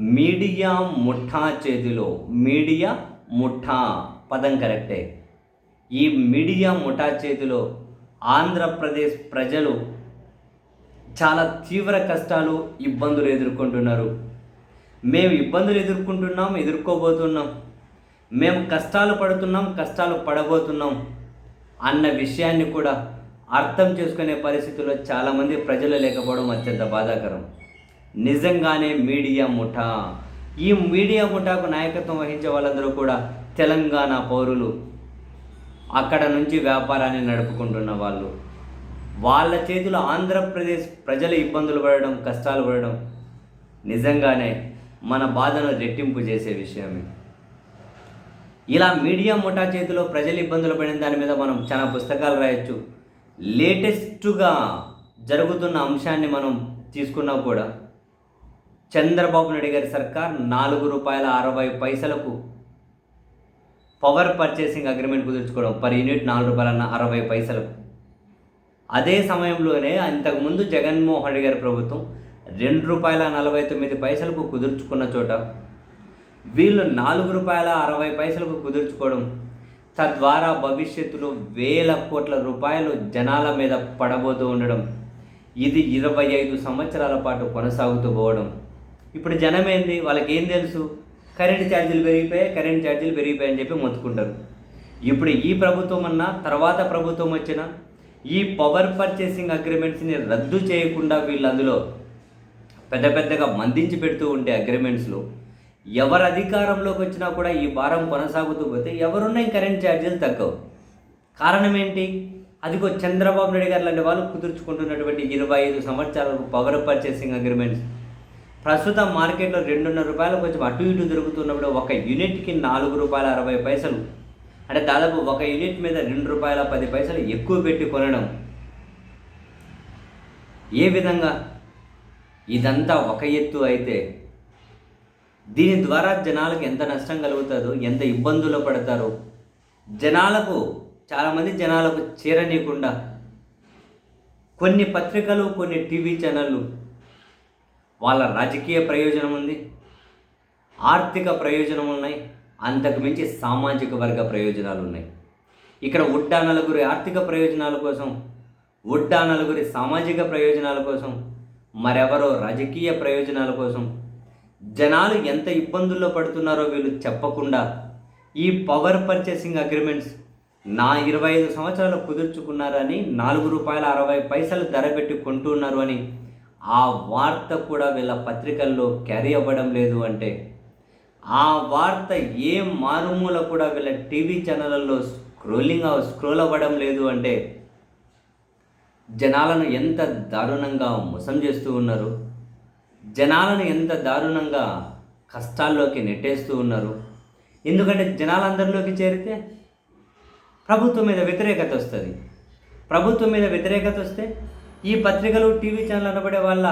Media ముఠా చేతిలో media ముఠా. పదం కరెక్టే. ఈ మీడియా ముఠా చేతిలో ఆంధ్రప్రదేశ్ ప్రజలు చాలా తీవ్ర కష్టాలు ఇబ్బందులు ఎదుర్కొంటున్నారు. మేము ఇబ్బందులు ఎదుర్కొంటున్నాం ఎదుర్కోబోతున్నాం. మేము కష్టాలు పడుతున్నాం కష్టాలు పడబోతున్నాం అన్న విషయాన్ని కూడా అర్థం చేసుకునే పరిస్థితుల్లో చాలామంది ప్రజలు లేకపోవడం అత్యంత బాధాకరం. నిజంగానే మీడియా ముఠా. ఈ మీడియా ముఠాకు నాయకత్వం వహించే వాళ్ళందరూ కూడా తెలంగాణ పౌరులు. అక్కడ నుంచి వ్యాపారాన్ని నడుపుకుంటున్న వాళ్ళు. వాళ్ళ చేతిలో ఆంధ్రప్రదేశ్ ప్రజలు ఇబ్బందులు పడడం కష్టాలు పడడం నిజంగానే మన బాధను రెట్టింపు చేసే విషయమే. ఇలా మీడియా ముఠా చేతిలో ప్రజలు ఇబ్బందులు పడిన దాని మీద మనం చాలా పుస్తకాలు రాయొచ్చు. లేటెస్ట్గా జరుగుతున్న అంశాన్ని మనం తీసుకున్నా కూడా చంద్రబాబు నాయుడు గారి సర్కార్ నాలుగు రూపాయల అరవై పైసలకు పవర్ పర్చేసింగ్ అగ్రిమెంట్ కుదుర్చుకోవడం పర్ యూనిట్ నాలుగు రూపాయల అరవై పైసలకు. అదే సమయంలోనే అంతకుముందు జగన్మోహన్ రెడ్డి గారి ప్రభుత్వం రెండు రూపాయల నలభై తొమ్మిది పైసలకు కుదుర్చుకున్న చోట వీళ్ళు నాలుగు రూపాయల అరవై పైసలకు కుదుర్చుకోవడం తద్వారా భవిష్యత్తులో వేల కోట్ల రూపాయలు జనాల మీద పడబోతూ ఉండడం ఇది ఇరవై ఐదు సంవత్సరాల పాటు కొనసాగుతూ పోవడం. ఇప్పుడు జనం ఏంది వాళ్ళకి ఏం తెలుసు? కరెంట్ ఛార్జీలు పెరిగిపోయాయి కరెంట్ ఛార్జీలు పెరిగిపోయాయని చెప్పి మొత్తుకుంటారు. ఇప్పుడు ఈ ప్రభుత్వం అన్నా తర్వాత ప్రభుత్వం వచ్చినా ఈ పవర్ పర్చేసింగ్ అగ్రిమెంట్స్ని రద్దు చేయకుండా వీళ్ళు అందులో పెద్ద పెద్దగా మందించి పెడుతూ ఉండే అగ్రిమెంట్స్లో ఎవరు అధికారంలోకి వచ్చినా కూడా ఈ భారం కొనసాగుతూ పోతే ఎవరున్నా కరెంట్ ఛార్జీలు తగ్గవు. కారణం ఏంటి? అదిగో చంద్రబాబు నాయుడు గారు లాంటి వాళ్ళు కుదుర్చుకుంటున్నటువంటి ఇరవై ఐదు సంవత్సరాలకు పవర్ పర్చేసింగ్ అగ్రిమెంట్స్ ప్రస్తుతం మార్కెట్లో రెండున్నర రూపాయలు కొంచెం అటు ఇటు దొరుకుతున్నప్పుడు ఒక యూనిట్కి నాలుగు రూపాయల అరవై పైసలు. అంటే దాదాపు ఒక యూనిట్ మీద రెండు రూపాయల పది పైసలు ఎక్కువ పెట్టి కొనడం. ఏ విధంగా? ఇదంతా ఒక ఎత్తు అయితే దీని ద్వారా జనాలకు ఎంత నష్టం కలుగుతుందో ఎంత ఇబ్బందులు పడతారో జనాలకు చాలామంది జనాలకు చేరనీయకుండా కొన్ని పత్రికలు కొన్ని టీవీ ఛానళ్ళు వాళ్ళ రాజకీయ ప్రయోజనం ఉంది ఆర్థిక ప్రయోజనం ఉన్నాయి అంతకు మించి సామాజిక వర్గ ప్రయోజనాలు ఉన్నాయి. ఇక్కడ ఉడ్డా నలుగురి ఆర్థిక ప్రయోజనాల కోసం ఉడ్డా నలుగురి సామాజిక ప్రయోజనాల కోసం మరెవరో రాజకీయ ప్రయోజనాల కోసం జనాలు ఎంత ఇబ్బందుల్లో పడుతున్నారో వీళ్ళు చెప్పకుండా ఈ పవర్ పర్చేసింగ్ అగ్రిమెంట్స్ నా ఇరవై ఐదు సంవత్సరాలు కుదుర్చుకున్నారని నాలుగు రూపాయల అరవై పైసలు ధర పెట్టి కొంటున్నారు అని ఆ వార్త కూడా వీళ్ళ పత్రికల్లో క్యారీ అవ్వడం లేదు అంటే ఆ వార్త ఏ మారుమూల కూడా వీళ్ళ టీవీ ఛానళ్ళల్లో స్క్రోలింగ్ స్క్రోల్ అవ్వడం లేదు అంటే జనాలను ఎంత దారుణంగా మోసం చేస్తూ ఉన్నారు జనాలను ఎంత దారుణంగా కష్టాల్లోకి నెట్టేస్తూ ఉన్నారు. ఎందుకంటే జనాలందరిలోకి చేరితే ప్రభుత్వం మీద వ్యతిరేకత వస్తుంది. ప్రభుత్వం మీద వ్యతిరేకత వస్తే ఈ పత్రికలు టీవీ ఛానల్ అనబడే వాళ్ళ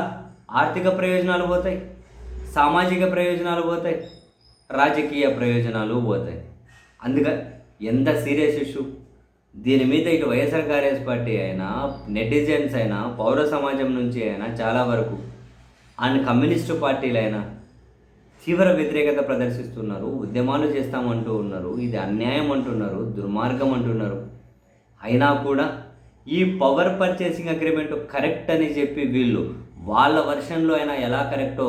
ఆర్థిక ప్రయోజనాలు పోతాయి సామాజిక ప్రయోజనాలు పోతాయి రాజకీయ ప్రయోజనాలు పోతాయి. అందుకని ఎంత సీరియస్ ఇష్యూ? దీని మీద ఇటు వైఎస్ఆర్ కాంగ్రెస్ పార్టీ అయినా నెటిజన్స్ అయినా పౌర సమాజం నుంచి అయినా చాలా వరకు అండ్ కమ్యూనిస్టు పార్టీలైనా తీవ్ర వ్యతిరేకత ప్రదర్శిస్తున్నారు ఉద్యమాలు చేస్తామంటూ ఉన్నారు ఇది అన్యాయం అంటున్నారు దుర్మార్గం అంటున్నారు. అయినా కూడా ఈ పవర్ పర్చేసింగ్ అగ్రిమెంట్ కరెక్ట్ అని చెప్పి వీళ్ళు వాళ్ళ వర్షన్లో అయినా ఎలా కరెక్టో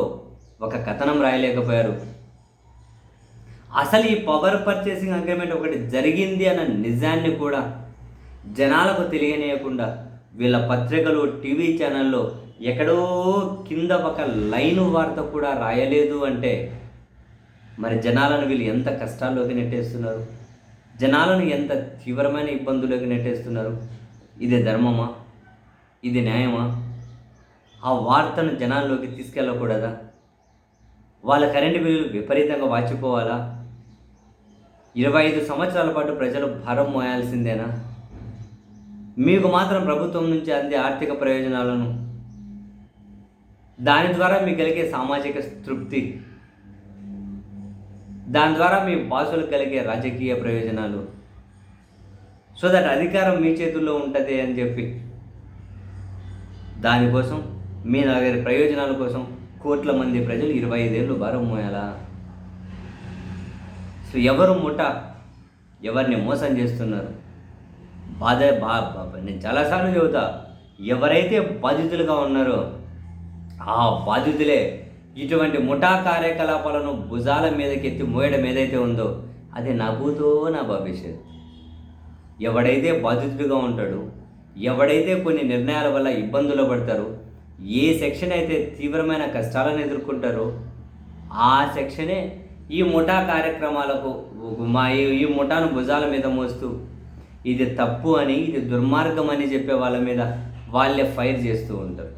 ఒక కథనం రాయలేకపోయారు. అసలు ఈ పవర్ పర్చేసింగ్ అగ్రిమెంట్ ఒకటి జరిగింది అన్న నిజాన్ని కూడా జనాలకు తెలియనియకుండా వీళ్ళ పత్రికలు టీవీ ఛానల్లో ఎక్కడో కింద ఒక లైను వార్త కూడా రాయలేదు అంటే మరి జనాలను వీళ్ళు ఎంత కష్టాల్లోకి నెట్టేస్తున్నారు? జనాలను ఎంత తీవ్రమైన ఇబ్బందుల్లోకి నెట్టేస్తున్నారు? ఇది ధర్మమా? ఇది న్యాయమా? ఆ వార్తను జనాల్లోకి తీసుకెళ్ళకూడదా? వాళ్ళ కరెంటు బిల్లులు విపరీతంగా వాచిపోవాలా? ఇరవై ఐదు సంవత్సరాల పాటు ప్రజలు భారం మోయాల్సిందేనా? మీకు మాత్రం ప్రభుత్వం నుంచి అందే ఆర్థిక ప్రయోజనాలను? దాని ద్వారా మీకు కలిగే సామాజిక తృప్తి? దాని ద్వారా మీ బాసులకు కలిగే రాజకీయ ప్రయోజనాలు? సో దట్ అధికారం మీ చేతుల్లో ఉంటుంది అని చెప్పి. దానికోసం మీ నగరి ప్రయోజనాల కోసం కోట్ల మంది ప్రజలు ఇరవై ఐదేళ్ళు భారం మోయాలా? సో ఎవరు ముఠ? ఎవరిని మోసం చేస్తున్నారు? బాధ బా బా- నేను చాలాసార్లు చెబుతా ఎవరైతే బాధితులుగా ఉన్నారో ఆ బాధితులే ఇటువంటి ముఠా కార్యకలాపాలను భుజాల మీదకెత్తి మోయడం ఏదైతే ఉందో అది నా భూతో నా భవిష్యత్ ఎవడైతే బాధితుడిగా ఉంటాడో ఎవడైతే కొన్ని నిర్ణయాల వల్ల ఇబ్బందులు పడతారో ఏ సెక్షన్ అయితే తీవ్రమైన కష్టాలను ఎదుర్కొంటారో ఆ సెక్షనే ఈ ముఠా కార్యక్రమాలకు మా ఈ- ఈ ముఠాను భుజాల మీద మోస్తూ ఇది తప్పు అని ఇది దుర్మార్గం అని చెప్పే వాళ్ళ మీద వాళ్ళే ఫైర్ చేస్తూ ఉంటారు.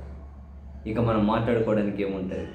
ఇక మనం మాట్లాడుకోవడానికి ఏముంటుంది?